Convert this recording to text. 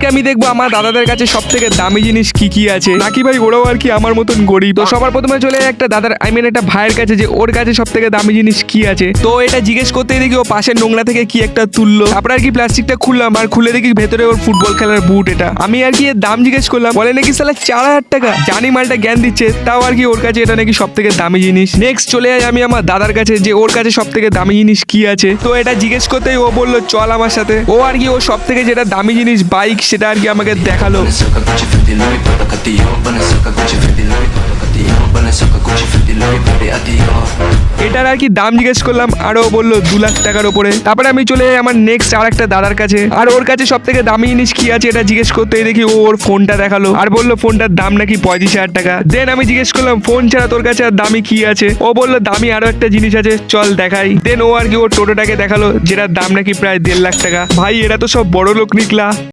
আজকে আমি দেখব আমার দাদাদের কাছে সব থেকে দামি জিনিস কি কি আছে। নাকি ভাই ওরাও আর কি আমার মতন গরিব? তো সবার প্রথমে চলে একটা দাদার আই মিন একটা ভাইয়ের কাছে যে ওর কাছে সব থেকে দামি জিনিস কি আছে। তো এটা জিজ্ঞেস করতেই দেখি ও পাশের নোংরা থেকে কি একটা তুললো। তারপরে আর কি প্লাস্টিকটা খুললাম, আর খুলে দেখি ভেতরে ওর ফুটবল খেলার বুট এটা। আমি আর কি এর দাম জিজ্ঞেস করলাম, বলে নাকি সালা চার হাজার টাকা? জানি মালটা জ্ঞান দিচ্ছে, তাও আর কি ওর কাছে এটা নাকি সব থেকে দামি জিনিস। নেক্সট চলে যাই আমি আমার দাদার কাছে যে ওর কাছে সব থেকে দামি জিনিস কি আছে। তো এটা জিজ্ঞেস করতেই ও বলল, চল আমার সাথে। ও আর কি ও সব থেকে যেটা দামি জিনিস বাইক সেটা আর কি আমাকে দেখাল। এটার আর কি দাম জিজ্ঞেস করলাম আর ও বলল দু লাখ টাকার ওপরে। তারপরে আমি চলে যাই আমার নেক্সট আর একটা দাদার কাছে। আর ওর কাছে সব থেকে দামি জিনিস কি আছে এটা জিজ্ঞেস করতেই দেখি ও ওর ফোনটা দেখাল। আর বলল ফোনটার দাম নাকি পঁয়ত্রিশ হাজার টাকা। দেন আমি জিজ্ঞেস করলাম, ফোন ছাড়া তোর কাছে আর দামি কি আছে? ও বলল, দামি আরও একটা জিনিস আছে, চল দেখাই। দেন ও আর কি ওর টোটোটাকে দেখাল, যেটার দাম নাকি প্রায় দেড় লাখ টাকা। ভাই, এরা তো সব বড় লোক নিকলা।